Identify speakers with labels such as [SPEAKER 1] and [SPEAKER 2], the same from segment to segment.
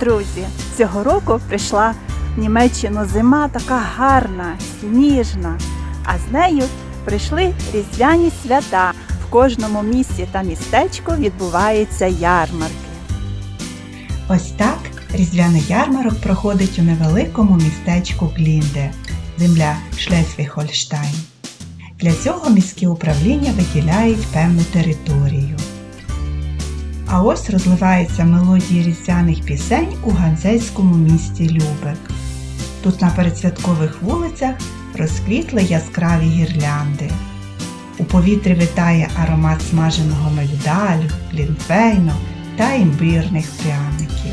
[SPEAKER 1] Друзі! Цього року прийшла в Німеччину зима така гарна, сніжна, а з нею прийшли різдвяні свята. В кожному місті та містечку відбуваються ярмарки.
[SPEAKER 2] Ось так різдвяний ярмарок проходить у невеликому містечку Глінде, земля Шлесвіг-Хольштайн. Для цього міські управління виділяють певну територію. А ось розливаються мелодії різдвяних пісень у ганзейському місті Любек. Тут на передсвяткових вулицях розквітли яскраві гірлянди. У повітрі витає аромат смаженого мигдалю, глінтвейну та імбирних пряників.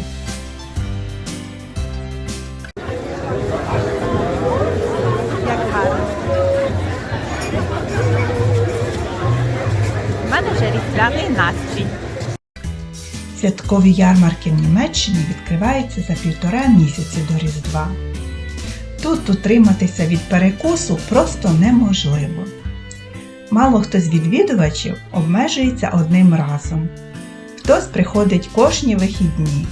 [SPEAKER 1] У мене вже різдвяний настрій.
[SPEAKER 2] Святкові ярмарки в Німеччині відкриваються за півтора місяці до Різдва. Тут утриматися від перекусу просто неможливо. Мало хто з відвідувачів обмежується одним разом. Хтось приходить кожні вихідні,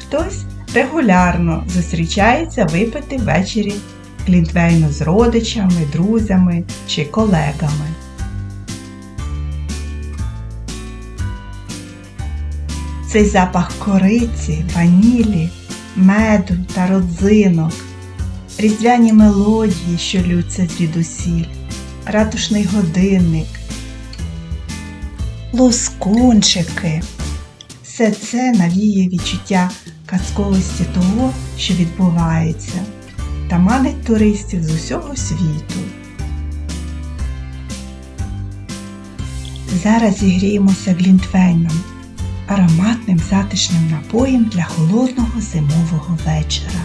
[SPEAKER 2] хтось регулярно зустрічається випити ввечері глінтвейну з родичами, друзями чи колегами. Цей запах кориці, ванілі, меду та родзинок, різдвяні мелодії, що лються звідусіль, ратушний годинник, лоскунчики. Все це навіє відчуття казковості того, що відбувається, та манить туристів з усього світу. Зараз зігріємося глінтвейном, ароматним затишним напоєм для холодного зимового вечора.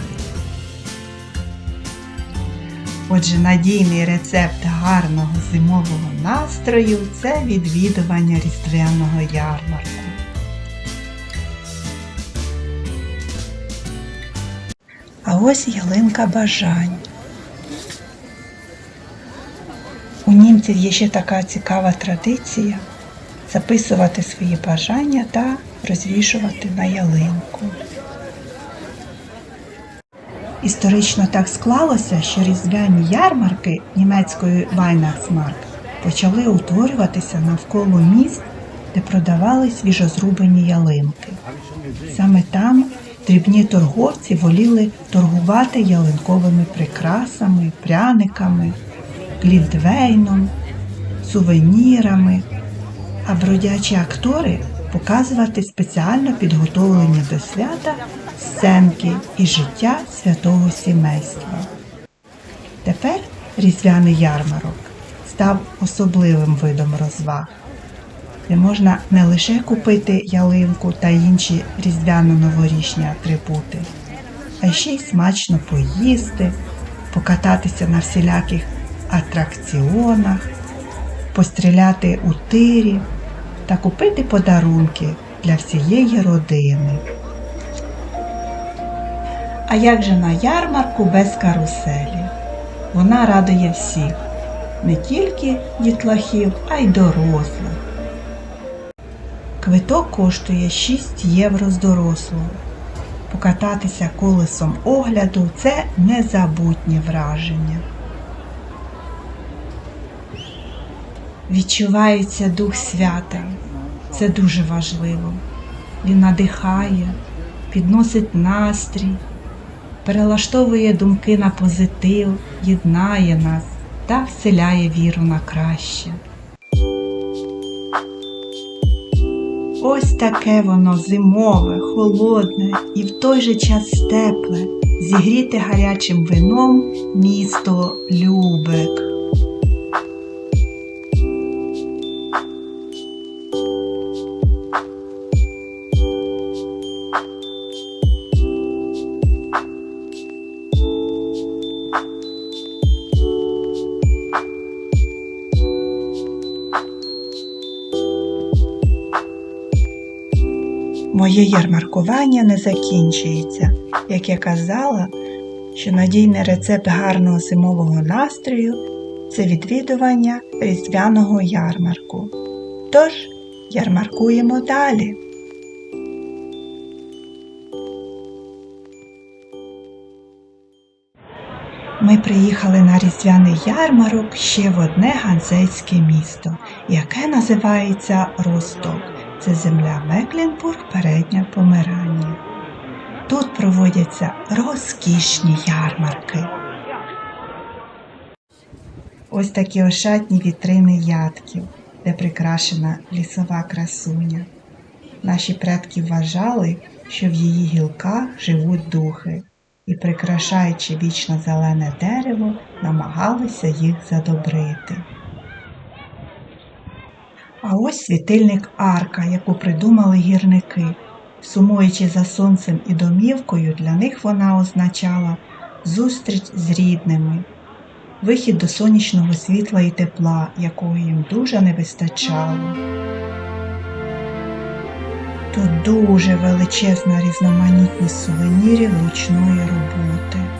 [SPEAKER 2] Отже, надійний рецепт гарного зимового настрою це відвідування різдвяного ярмарку. А ось ялинка бажань. У німців є ще така цікава традиція записувати свої бажання та розвішувати на ялинку. Історично так склалося, що різдвяні ярмарки німецької Weihnachtsmarkt почали утворюватися навколо міст, де продавали свіжозрубані ялинки. Саме там дрібні торговці воліли торгувати ялинковими прикрасами, пряниками, глінтвейном, сувенірами, а бродячі актори показувати спеціально підготовлені до свята сценки і життя святого сімейства. Тепер різдвяний ярмарок став особливим видом розваг, де можна не лише купити ялинку та інші різдвяно-новорічні атрибути, а ще й смачно поїсти, покататися на всіляких атракціонах, постріляти у тирі та купити подарунки для всієї родини. А як же на ярмарку без каруселі? Вона радує всіх, не тільки дітлахів, а й дорослих. Квиток коштує 6 євро з дорослого. Покататися колесом огляду це незабутнє враження. Відчувається дух свята. Це дуже важливо. Він надихає, підносить настрій, перелаштовує думки на позитив, єднає нас та вселяє віру на краще. Ось таке воно зимове, холодне і в той же час тепле, зігріте гарячим вином місто Любек. Моє ярмаркування не закінчується. Як я казала, що надійний рецепт гарного зимового настрою це відвідування різдвяного ярмарку. Тож, ярмаркуємо далі. Ми приїхали на різдвяний ярмарок ще в одне ганзейське місто, яке називається Росток. Це земля Мекленбург, передня Померання. Тут проводяться розкішні ярмарки. Ось такі ошатні вітрини ядків, де прикрашена лісова красуня. Наші предки вважали, що в її гілках живуть духи, і, прикрашаючи вічно зелене дерево, намагалися їх задобрити. А ось світильник арка, яку придумали гірники. Сумуючи за сонцем і домівкою, для них вона означала зустріч з рідними, вихід до сонячного світла і тепла, якого їм дуже не вистачало. Тут дуже величезна різноманітність сувенірів ручної роботи.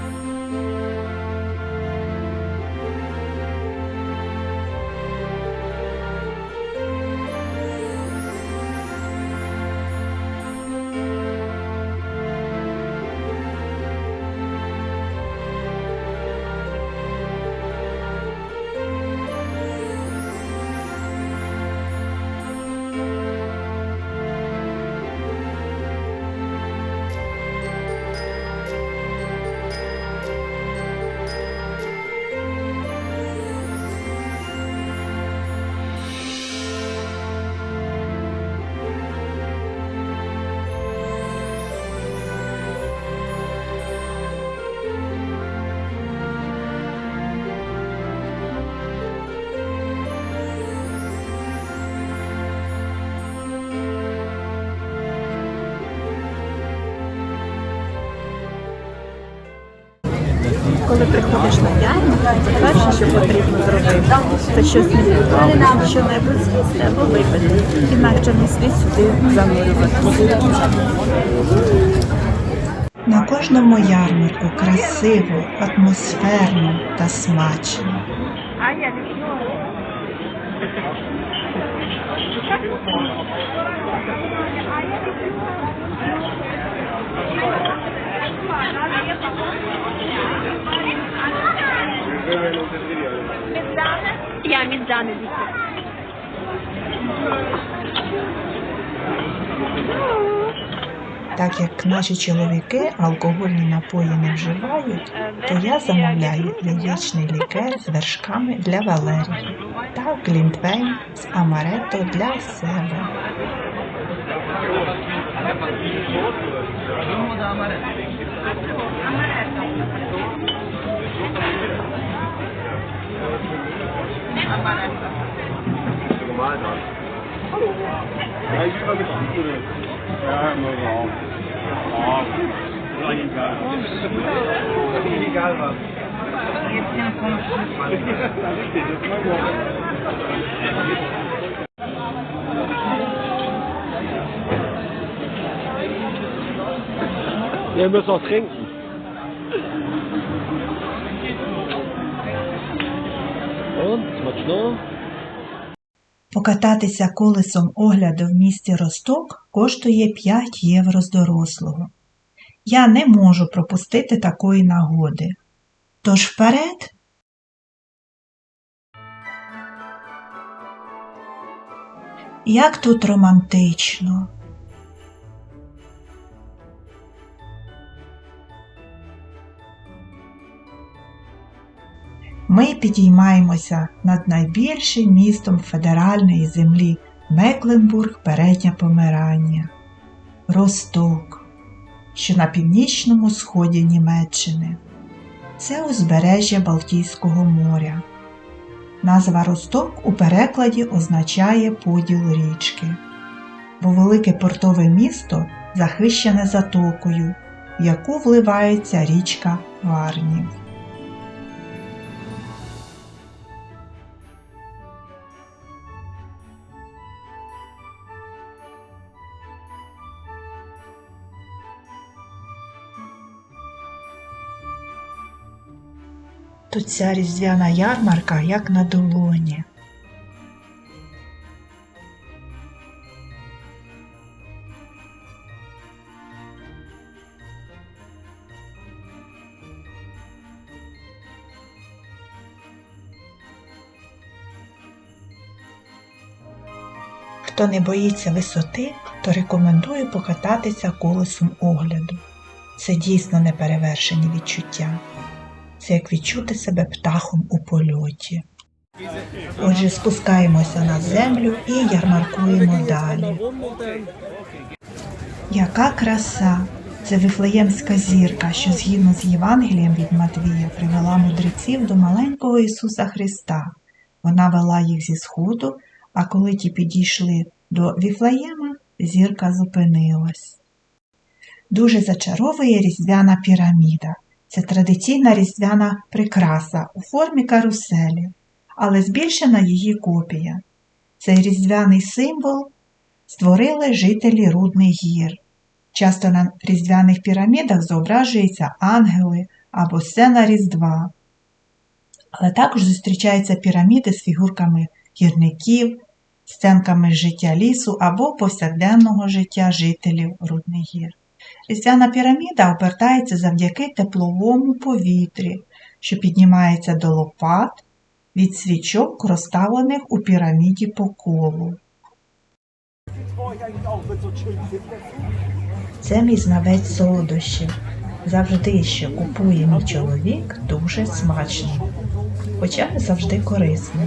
[SPEAKER 1] Коли приходиш на ярмарку, перше, що потрібно зробити, це щось що-небудь з'їсти або випити. Інакше не слід сюди занурюватися.
[SPEAKER 2] На кожному ярмарку красиво, атмосферно та смачно.
[SPEAKER 3] Ja, Mizane bitte.
[SPEAKER 2] Так як наші чоловіки алкогольні напої не вживають, то я замовляю яєчний лікер з вершками для Валерії та глінтвейн з амаретто для себе.
[SPEAKER 4] Ja, ich war geschieden, oder? Ja, nur so. Oh, gut. Ist egal. Ist egal was. Jetzt kann ich mal. Richtig, jetzt mal. Wir müssen auch trinken.
[SPEAKER 2] Покататися колесом огляду в місті Росток коштує 5 євро з дорослого. Я не можу пропустити такої нагоди. Тож вперед! Як тут романтично! Ми підіймаємося над найбільшим містом федеральної землі Мекленбург, Передня Померання, Росток, що на північному сході Німеччини. Це узбережжя Балтійського моря. Назва Росток у перекладі означає поділ річки, бо велике портове місто захищене затокою, в яку вливається річка Варнів. то ця різдвяна ярмарка як на долоні. Хто не боїться висоти, то рекомендую покататися колесом огляду. Це дійсно неперевершені відчуття. Це як відчути себе птахом у польоті. Отже, спускаємося на землю і ярмаркуємо далі. Яка краса! Це вифлеємська зірка, що згідно з Євангелієм від Матвія привела мудреців до маленького Ісуса Христа. Вона вела їх зі сходу, а коли ті підійшли до Віфлеєма, зірка зупинилась. Дуже зачаровує різдвяна піраміда. Це традиційна різдвяна прикраса у формі каруселі, але збільшена її копія. Цей різдвяний символ створили жителі Рудних гір. Часто на різдвяних пірамідах зображуються ангели або сцена Різдва. Але також зустрічаються піраміди з фігурками гірників, сценками життя лісу або повсякденного життя жителів Рудних гір. Різдвяна піраміда обертається завдяки тепловому повітрі, що піднімається до лопат від свічок, розставлених у піраміді по колу. Це мій знавець солодощів. Завжди, що купує мій чоловік, дуже смачно, хоча завжди корисно.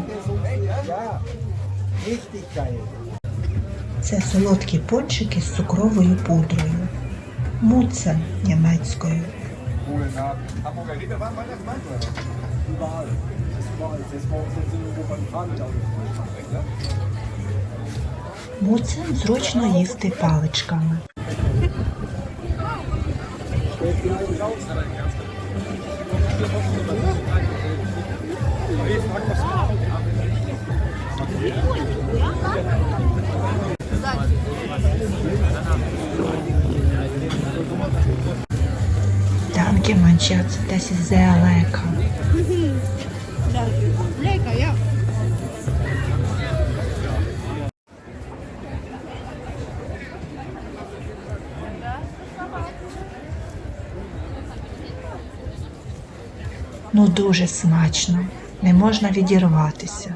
[SPEAKER 2] Це солодкі пончики з цукровою пудрою. Муцен німецькою. Муцен зручно їсти паличками. Das ist sehr lecker.
[SPEAKER 3] Lecker, ja.
[SPEAKER 2] Ну дуже смачно, не можна відірватися.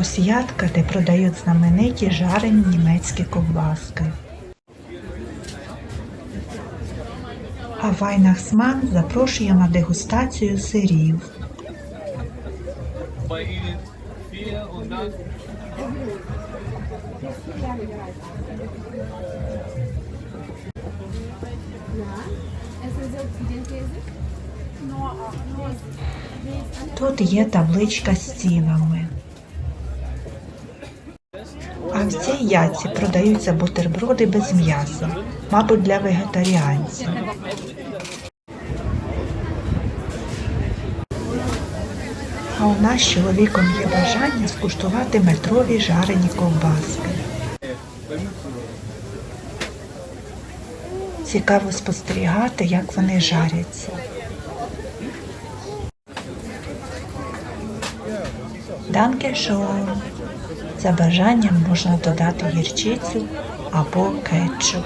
[SPEAKER 2] Ось ядка, де продають знамениті жарені німецькі ковбаски. А Вайнахсман запрошує на дегустацію сирів. Тут є табличка з цінами. В цій яці продаються бутерброди без м'яса, мабуть, для вегетаріанців. А у нас з чоловіком є бажання скуштувати метрові жарені ковбаски. Цікаво спостерігати, як вони жаряться. Данкешон. За бажанням можна додати гірчицю або кетчуп.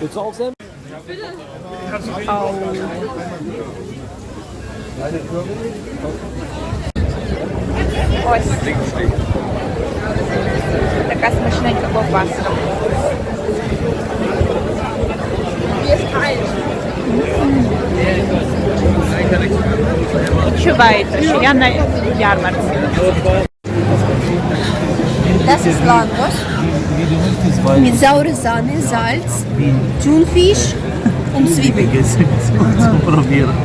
[SPEAKER 5] Willst du auch Senf?
[SPEAKER 1] Ось. Така смачненька ковбаска. Відчувається, що я на ярмарці.
[SPEAKER 3] Das ist Langos mit saure Sahne, Salz, Thunfisch und Zwiebeln.
[SPEAKER 5] Zum Probieren.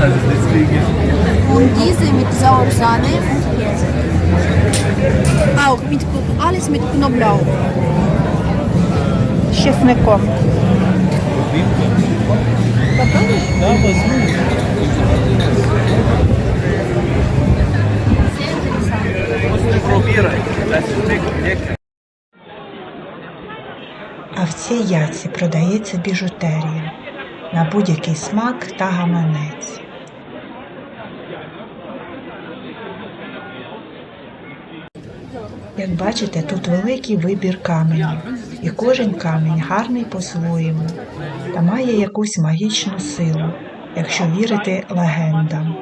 [SPEAKER 5] Also deswegen.
[SPEAKER 3] Und diese mit saurer Sahne und Käse. Auch mit, alles mit Knoblauch.
[SPEAKER 1] Чесником.
[SPEAKER 2] А в цій яці продається біжутерія на будь-який смак та гаманець. Як бачите, тут великий вибір каменів. і кожен камінь гарний по-своєму та має якусь магічну силу, якщо вірити легендам.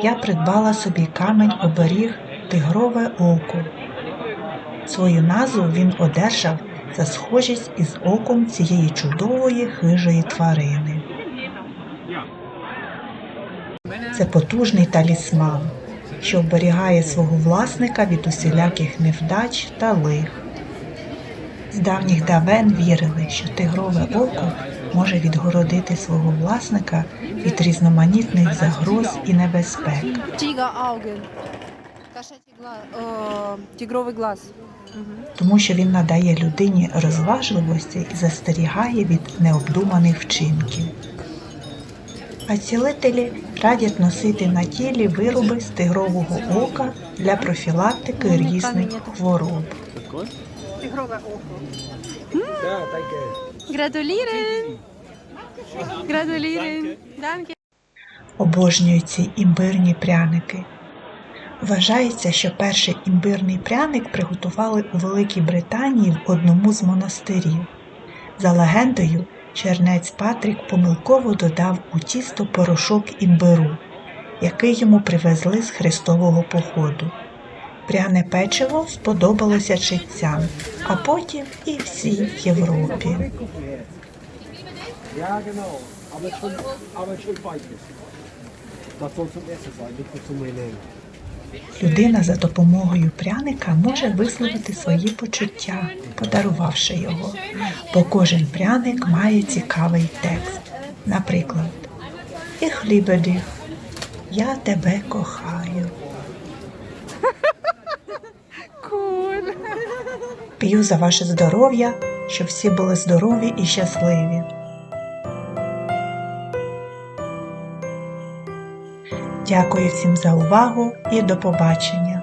[SPEAKER 2] Я придбала собі камень оберіг тигрове око. Свою назву він одержав за схожість із оком цієї чудової хижої тварини. Це потужний талісман, що оберігає свого власника від усіляких невдач та лих. З давніх давен вірили, що тигрове око може відгородити свого власника від різноманітних загроз і небезпек.
[SPEAKER 3] О, тигровий глаз.
[SPEAKER 2] тому що він надає людині розважливості і застерігає від необдуманих вчинків. А цілителі радять носити на тілі вироби з тигрового ока для профілактики різних хвороб.
[SPEAKER 1] Тигрове око.
[SPEAKER 2] Обожнюю ці імбирні пряники. Вважається, що перший імбирний пряник приготували у Великій Британії в одному з монастирів. За легендою, чернець Патрік помилково додав у тісто порошок імбиру, який йому привезли з хрестового походу. Пряне печиво сподобалося читцям, а потім і всій Європі. Людина за допомогою пряника може висловити свої почуття, подарувавши його, бо кожен пряник має цікавий текст. Наприклад, «Ich liebe dich» – Я тебе кохаю. П'ю за ваше здоров'я, щоб всі були здорові і щасливі. Дякую всім за увагу і до побачення.